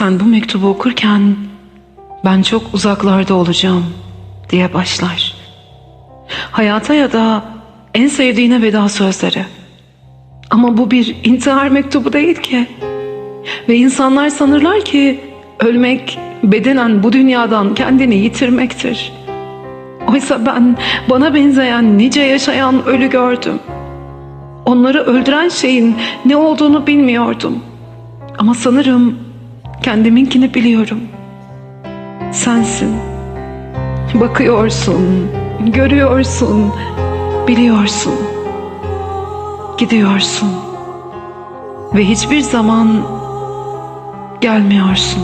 Sen bu mektubu okurken ben çok uzaklarda olacağım diye başlar. Hayata ya da en sevdiğine veda sözleri. Ama bu bir intihar mektubu değil ki. Ve insanlar sanırlar ki ölmek bedenen bu dünyadan kendini yitirmektir. Oysa ben bana benzeyen nice yaşayan ölü gördüm. Onları öldüren şeyin ne olduğunu bilmiyordum. Ama sanırım kendiminkini biliyorum. Sensin. Bakıyorsun, görüyorsun, biliyorsun. Gidiyorsun. Ve hiçbir zaman gelmiyorsun.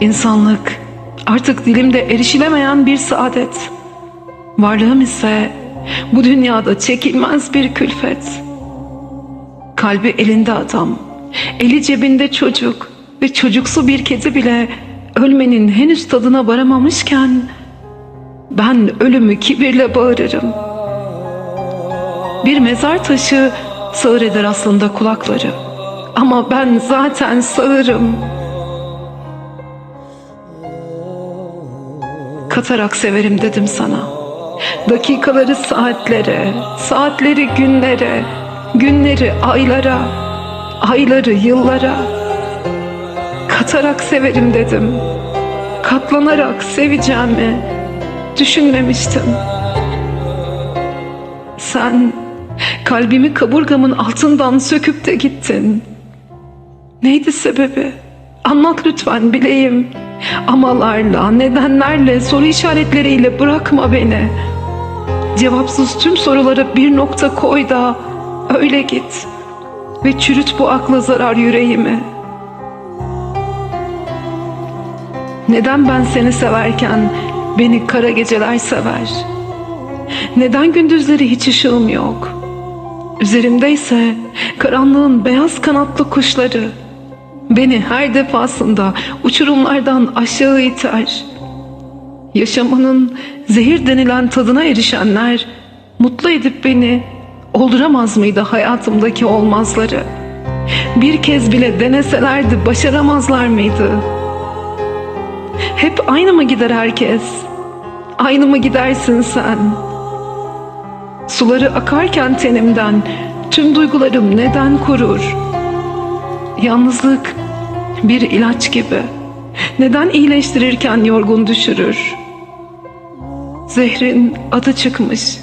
İnsanlık artık dilimde erişilemeyen bir saadet. Varlığım ise bu dünyada çekilmez bir külfet. Kalbi elinde adam, eli cebinde çocuk ve çocuksu bir kedi bile ölmenin henüz tadına varamamışken ben ölümü kibirle bağırırım. Bir mezar taşı sağır eder aslında kulakları. Ama ben zaten sağırım. Katarak severim dedim sana. Dakikaları saatlere, saatleri günlere, günleri aylara, ayları yıllara. Katarak severim dedim. Katlanarak seveceğimi düşünmemiştim. Sen kalbimi kaburgamın altından söküp de gittin. Neydi sebebi? Anlat lütfen bileyim. Amalarla, nedenlerle, soru işaretleriyle bırakma beni. Cevapsız tüm sorulara bir nokta koy da öyle git. Ve çürüt bu akla zarar yüreğimi. Neden ben seni severken beni kara geceler sever? Neden gündüzleri hiç ışığım yok? Üzerimde ise karanlığın beyaz kanatlı kuşları beni her defasında uçurumlardan aşağı iter. Yaşamanın zehir denilen tadına erişenler mutlu edip beni olduramaz mıydı hayatımdaki olmazları? Bir kez bile deneselerdi başaramazlar mıydı? Hep aynı mı gider herkes? Aynı mı gidersin sen? Suları akarken tenimden tüm duygularım neden kurur? Yalnızlık bir ilaç gibi. Neden iyileştirirken yorgun düşürür? Zehrin adı çıkmış.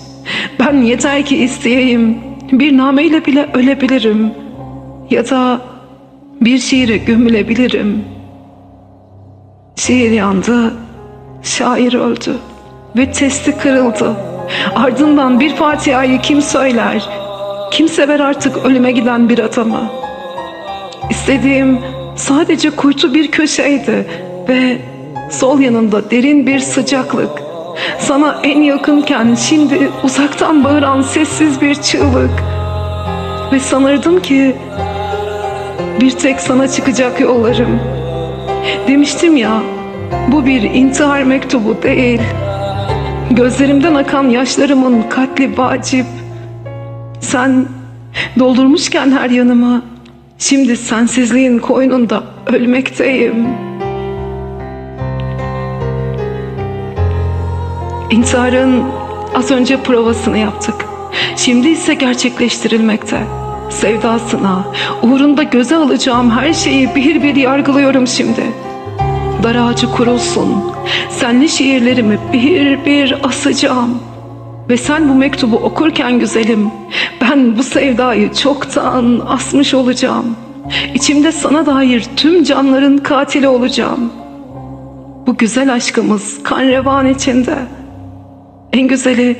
Ben yeter ki isteyeyim. Bir nameyle bile ölebilirim. Ya da bir şiire gömülebilirim. Şiir yandı, şair öldü ve testi kırıldı. Ardından bir Fatiha'yı kim söyler? Kim sever artık ölüme giden bir adamı? İstediğim sadece kuytu bir köşeydi ve sol yanında derin bir sıcaklık. Sana en yakınken şimdi uzaktan bağıran sessiz bir çığlık. Ve sanırdım ki bir tek sana çıkacak yollarım. Demiştim ya bu bir intihar mektubu değil. Gözlerimden akan yaşlarımın katli vacip. Sen doldurmuşken her yanımı Şimdi sensizliğin koynunda ölmekteyim. İntiharın az önce provasını yaptık. Şimdi ise gerçekleştirilmekte. Sevdasına, uğrunda göze alacağım her şeyi bir bir yargılıyorum şimdi. Dar ağacı kurulsun. Senli şiirlerimi bir bir asacağım. Ve sen bu mektubu okurken güzelim, ben bu sevdayı çoktan asmış olacağım. İçimde sana dair tüm canların katili olacağım. Bu güzel aşkımız kan revan içinde. En güzeli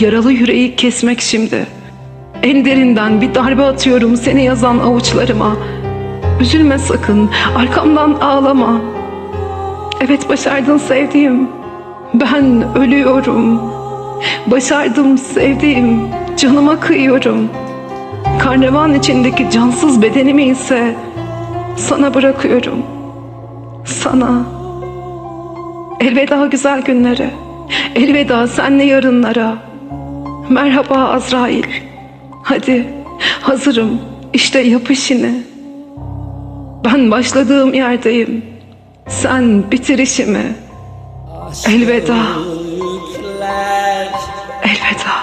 yaralı yüreği kesmek şimdi. En derinden bir darbe atıyorum seni yazan avuçlarıma. Üzülme sakın, arkamdan ağlama. Evet başardın sevdiğim. Ben ölüyorum. Başardım sevdiğim, canıma kıyıyorum. Karnevan içindeki cansız bedenimi ise sana bırakıyorum. Sana. Elveda güzel günlere. Elveda senle yarınlara. Merhaba Azrail. Hadi hazırım. İşte yap işini. Ben başladığım yerdeyim. Sen bitir işimi. Elveda elveda.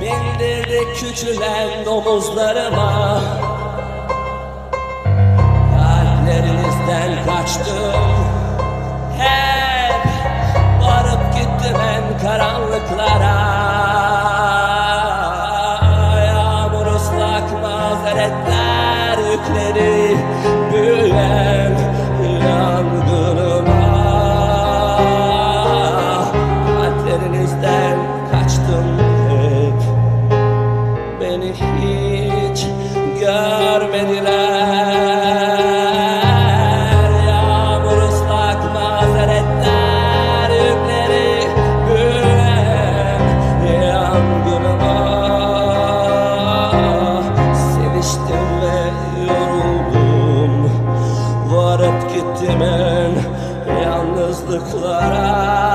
Bindirdi küçülen omuzlarıma Kalplerinizden kaçtım. Hep varıp gittim en karanlıklara. ırklara